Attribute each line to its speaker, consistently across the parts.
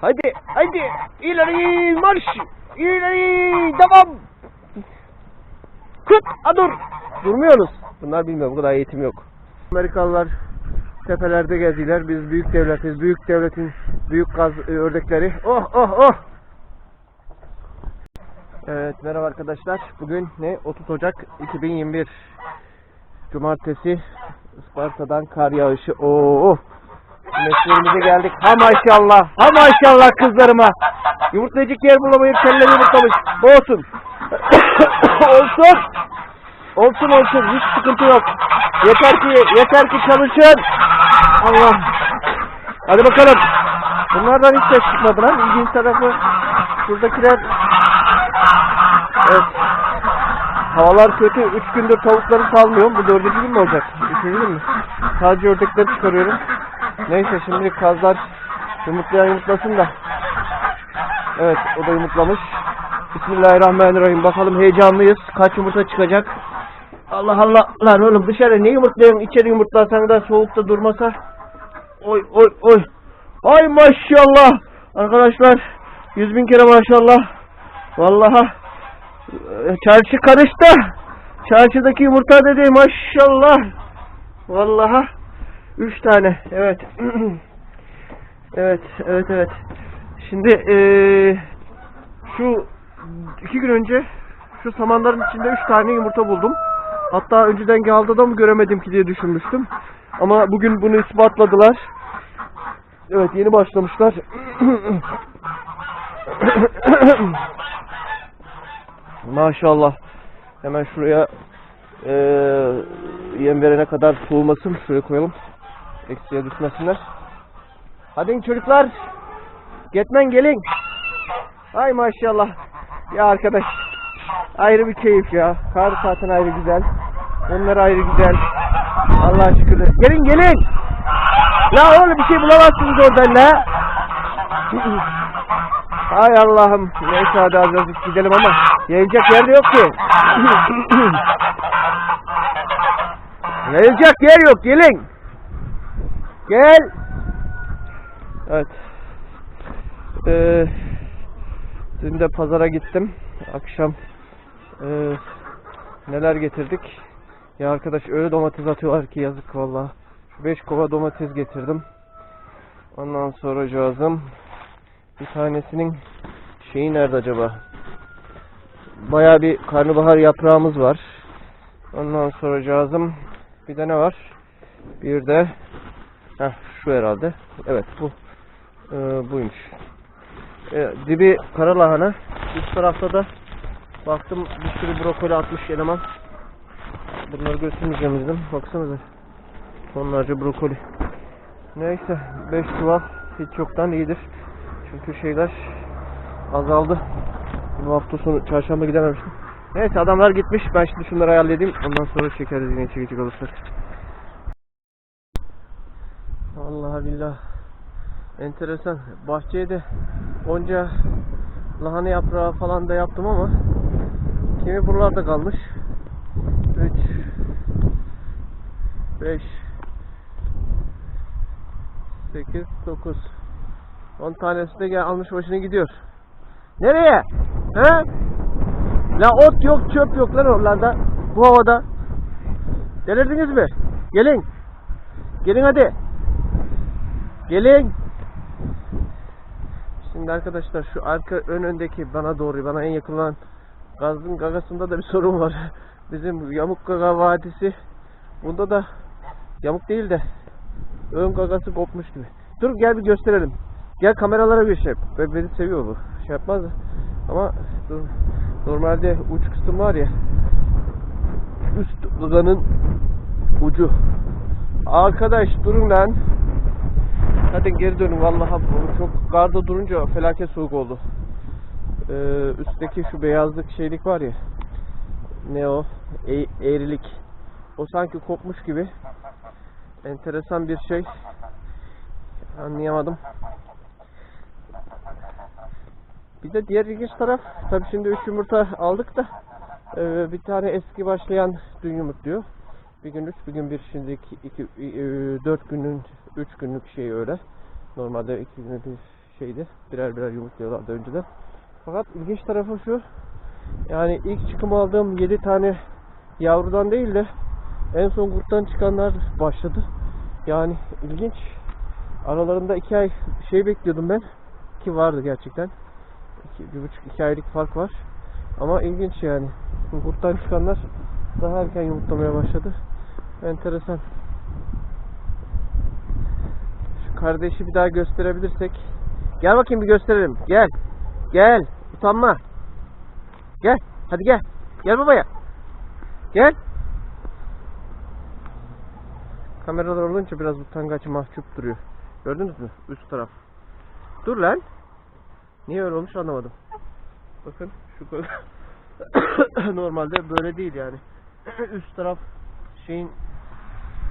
Speaker 1: Haydi, haydi. İleri marş. İleri devam. Kıt, a dur. Durmuyoruz. Bunlar bilmiyor, bu kadar eğitim yok. Amerikalılar tepelerde geziyorlar. Biz büyük devletiz. Büyük devletin büyük gaz e, ördekleri. Oh, oh, oh. Evet, merhaba arkadaşlar. Bugün ne? 30 Ocak 2021. Cumartesi Isparta'dan kar yağışı. Oo. Mesleğimize geldik. Ha maşallah. Ha maşallah kızlarıma. Yumurtlayacak yer bulamayıp kendileri yumurtlamış. Olsun. olsun. Olsun olsun. Hiç sıkıntı yok. Yeter ki yeter ki çalışın. Allah. Hadi bakalım. Bunlardan hiç ses çıkmadı lan. İlginç tarafı şuradakiler Evet. Havalar kötü. Üç gündür tavukları salmıyorum. Bu dördüncü gün mü olacak? Üçüncü gün mü? Sadece ördekleri çıkarıyorum. Neyse şimdi kazlar yumurtlayan yumurtlasın da. Evet o da yumurtlamış. Bismillahirrahmanirrahim. Bakalım heyecanlıyız. Kaç yumurta çıkacak? Allah Allah. Lan oğlum dışarı ne yumurtluyorsun? İçeri yumurtlasan da soğukta durmasa. Oy oy oy. Ay maşallah. Arkadaşlar yüz bin kere maşallah. Vallahi e, çarşı karıştı. Çarşıdaki yumurta dedi maşallah. Vallahi üç tane. Evet. evet, evet, evet. Şimdi eee şu iki gün önce şu samanların içinde üç tane yumurta buldum. Hatta önceden geldi da mı göremedim ki diye düşünmüştüm. Ama bugün bunu ispatladılar. Evet yeni başlamışlar. Maşallah. Hemen şuraya eee yem verene kadar soğumasın. Şuraya koyalım. Eksiye düşmesinler. Hadi çocuklar. Getmen gelin. Ay maşallah. Ya arkadaş. Ayrı bir keyif ya. Kar zaten ayrı güzel. Onlar ayrı güzel. Allah şükür. Gelin gelin. Ya oğlum bir şey bulamazsınız oradan la. Hay Allah'ım. Neyse hadi az azıcık gidelim ama yayılacak yer de yok ki. yayılacak yer yok. Gelin. Gel. Evet. Ee, dün de pazara gittim. Akşam ee, neler getirdik. Ya arkadaş öyle domates atıyorlar ki yazık valla. Şu 5 kova domates getirdim. Ondan sonra cazım bir tanesinin şeyi nerede acaba? Baya bir karnabahar yaprağımız var. Ondan sonra cazım bir de ne var? Bir de Heh, şu herhalde. Evet bu ee, buymuş. Ee, dibi kara lahana. Üst tarafta da baktım bir sürü brokoli atmış eleman. Bunları göstermeyeceğim dedim. Baksanıza. Tonlarca brokoli. Neyse 5 çuval hiç yoktan iyidir. Çünkü şeyler azaldı. Bu hafta sonu çarşamba gidememiştim. Neyse adamlar gitmiş. Ben şimdi şunları ayarlayayım. Ondan sonra çekeriz yine çekecek olursak. Billah. Enteresan. Bahçeye de onca lahana yaprağı falan da yaptım ama kimi buralarda kalmış. 3 5 8 9 10 tanesi de gel almış başını gidiyor. Nereye? He? La ot yok, çöp yok lan oralarda. Bu havada. Delirdiniz mi? Gelin. Gelin hadi. Gelin. Şimdi arkadaşlar şu arka ön öndeki bana doğru bana en yakın olan gazın gagasında da bir sorun var. Bizim Yamuk Gaga Vadisi bunda da yamuk değil de ön gagası kopmuş gibi. Dur gel bir gösterelim. Gel kameralara bir şey yap. Be- Beni seviyor bu. Şey yapmaz. Ama dur. Normalde uç kısım var ya. Üst gaganın ucu. Arkadaş durun lan. Hadi geri dönün vallahi bu çok garda durunca felaket soğuk oldu. Ee, üstteki şu beyazlık şeylik var ya. Ne o? E- eğrilik. O sanki kopmuş gibi. Enteresan bir şey. Anlayamadım. Bir de diğer ilginç taraf, tabii şimdi 3 yumurta aldık da e, bir tane eski başlayan dün yumurtluyor. Bir gün 3, bir gün 1, şimdi 2, 2, 4 günün 3 günlük şey öyle. Normalde iki güne bir şeydi. Birer birer yumurtluyorlardı önceden. Fakat ilginç tarafı şu. Yani ilk çıkım aldığım 7 tane yavrudan değil de en son kurttan çıkanlar başladı. Yani ilginç. Aralarında 2 ay şey bekliyordum ben. Ki vardı gerçekten. 1,5-2 aylık fark var. Ama ilginç yani. Kurttan çıkanlar daha erken yumurtlamaya başladı. Enteresan. Şu kardeşi bir daha gösterebilirsek. Gel bakayım bir gösterelim. Gel. Gel. Utanma. Gel. Hadi gel. Gel babaya. Gel. Kameralar olunca biraz utangaç mahcup duruyor. Gördünüz mü? Üst taraf. Dur lan. Niye öyle olmuş anlamadım. Bakın şu. Normalde böyle değil yani. Üst taraf şeyin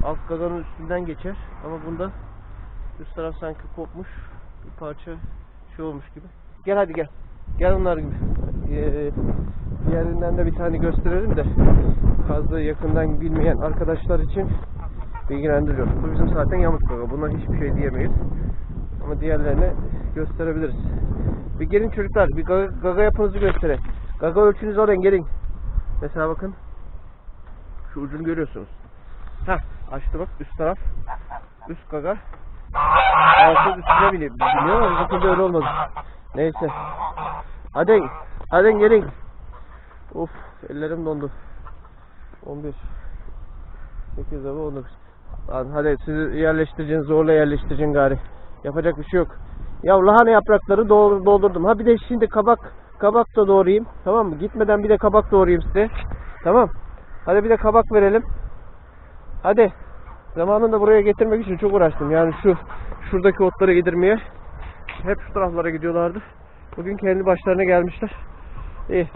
Speaker 1: alt gaganın üstünden geçer ama bunda üst taraf sanki kopmuş bir parça şey olmuş gibi. Gel hadi gel. Gel onlar gibi. Ee, diğerinden de bir tane gösterelim de fazla yakından bilmeyen arkadaşlar için bilgilendiriyoruz. Bu bizim zaten yamuk gaga. Buna hiçbir şey diyemeyiz. Ama diğerlerine gösterebiliriz. Bir gelin çocuklar. Bir gaga, gaga yapınızı gösterin. Gaga ölçünüzü alın gelin. Mesela bakın. Şu ucunu görüyorsunuz. Heh açtı bak üst taraf. Üst gaga. Altı üstüne biniyor. Biniyor ama bu şekilde öyle olmadı. Neyse. Hadi. Hadi gelin. Of ellerim dondu. 11 8 abi 19 Lan hadi sizi yerleştireceksin zorla yerleştireceksin gari. Yapacak bir şey yok. Ya lahana yaprakları doldurdum. Ha bir de şimdi kabak kabak da doğrayayım. Tamam mı? Gitmeden bir de kabak doğrayayım size. Tamam. Hadi bir de kabak verelim. Hadi. Zamanında buraya getirmek için çok uğraştım. Yani şu şuradaki otları yedirmeye. Hep şu taraflara gidiyorlardı. Bugün kendi başlarına gelmişler. İyi.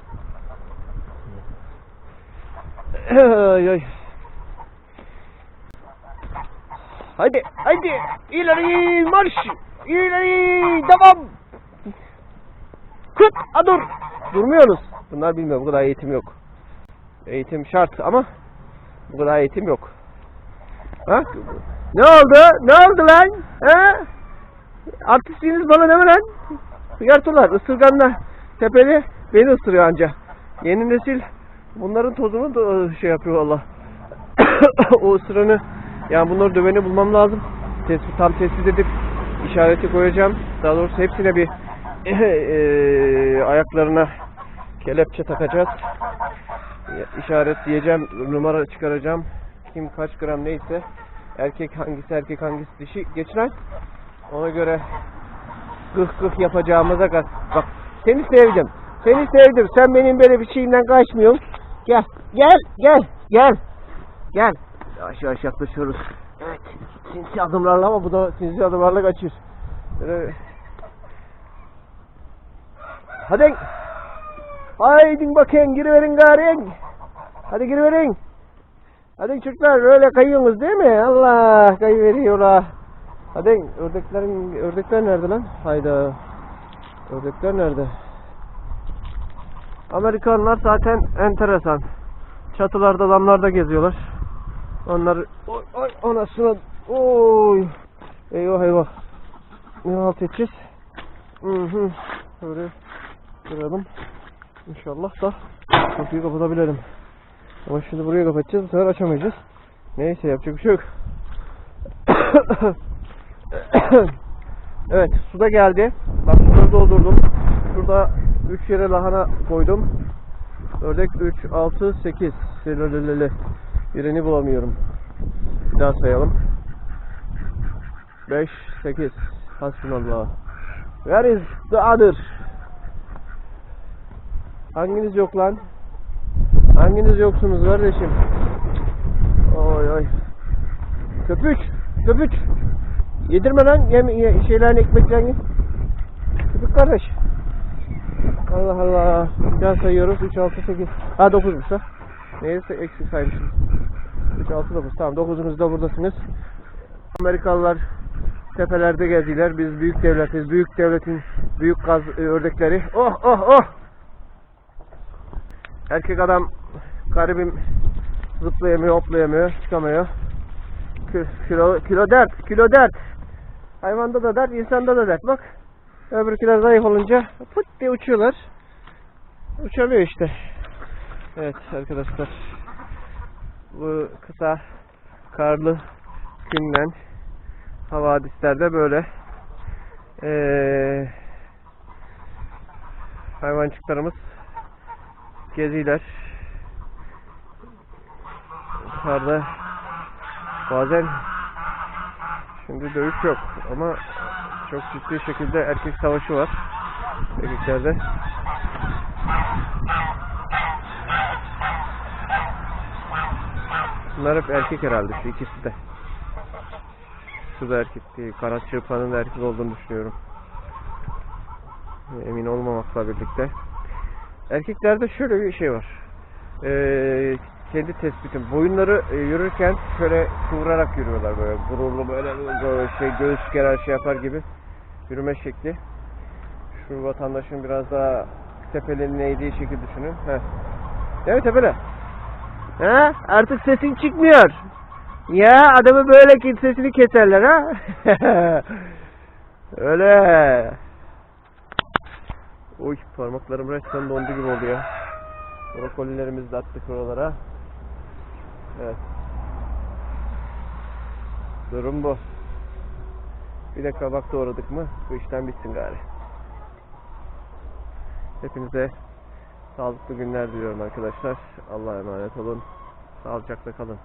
Speaker 1: ay. Hadi, hadi. İleri marş. İleri devam. Kıt, a dur. Durmuyoruz. Bunlar bilmiyor. Bu kadar eğitim yok. Eğitim şart ama bu kadar eğitim yok. Ha? Ne oldu? Ne oldu lan? He? Artistliğiniz bana ne lan? Hıyartılar, ısırganlar. Tepeli beni ısırıyor anca. Yeni nesil bunların tozunu da şey yapıyor valla. o ısıranı yani bunları döveni bulmam lazım. Tespit, tam tespit edip işareti koyacağım. Daha doğrusu hepsine bir eee, ayaklarına kelepçe takacağız. İşaret diyeceğim, numara çıkaracağım. Kim kaç gram neyse erkek hangisi erkek hangisi dişi geçiren ona göre gıh gıh yapacağımıza bak. Bak seni sevdim. Seni sevdim. Sen benim böyle bir şeyimden kaçmıyorsun. Gel. Gel. Gel. Gel. Gel. Yavaş yavaş yaklaşıyoruz. Evet. Sinsi adımlarla ama bu da sinsi adımlarla kaçıyor. Böyle... Hadi. Haydi bakayım giriverin gari. Hadi giriverin. Hadi çocuklar öyle kayıyorsunuz değil mi? Allah kayıveriyorlar. Hadi ördeklerin ördekler nerede lan? Hayda. Ördekler nerede? Amerikanlar zaten enteresan. Çatılarda damlarda geziyorlar. Onları oy oy anasını oy eyvah eyvah ne halt edeceğiz? Hı hı. Böyle duralım. İnşallah da kapıyı kapatabilirim. Ama şimdi burayı kapatacağız. Bu sefer açamayacağız. Neyse yapacak bir şey yok. evet suda geldi. Bak suları doldurdum. Şurada 3 yere lahana koydum. Ördek 3, 6, 8. Selelelele. Birini bulamıyorum. Bir daha sayalım. 5, 8. Hasbunallah. Where is the other? Hanginiz yok lan? Hanginiz yoksunuz kardeşim? Oy oy. Köpüç, köpüç. Yedirme lan yem ye- şeylerin ekmeklerini. Köpük kardeş. Allah Allah. Bir sayıyoruz. 3, 6, 8. Ha 9'muş ha. Neyse eksik saymışım. 3, 6, 9. Tamam 9'unuz da buradasınız. Amerikalılar tepelerde geziler. Biz büyük devletiz. Büyük devletin büyük gaz e, ördekleri. Oh oh oh. Erkek adam garibim zıplayamıyor, hoplayamıyor, çıkamıyor. Kilo, kilo, dert, kilo dert. Hayvanda da dert, insanda da dert. Bak. Öbürküler zayıf olunca pıt diye uçuyorlar. Uçamıyor işte. Evet arkadaşlar. Bu kısa karlı günden havadislerde böyle eee hayvancıklarımız geziler. Dışarıda bazen şimdi dövüş yok ama çok ciddi şekilde erkek savaşı var erkeklerde. Bunlar hep erkek herhalde şu ikisi de. Şu da erkek değil. Kanat çırpanın da erkek olduğunu düşünüyorum. Emin olmamakla birlikte. Erkeklerde şöyle bir şey var. Ee, kendi tespitim. Boyunları e, yürürken şöyle kıvırarak yürüyorlar böyle. Gururlu böyle, böyle şey göğüs gerer şey yapar gibi yürüme şekli. Şu vatandaşın biraz daha tepelerini eğdiği şekil düşünün. Heh. Değil mi tepele? Ha? Artık sesin çıkmıyor. Ya adamı böyle ki sesini keserler ha. Öyle. Uy parmaklarım resmen dondu gibi oldu ya. Brokolilerimizi de attık oralara. Evet. Durum bu. Bir de kabak doğradık mı bu işten bitsin gari. Hepinize sağlıklı günler diliyorum arkadaşlar. Allah'a emanet olun. Sağlıcakla kalın.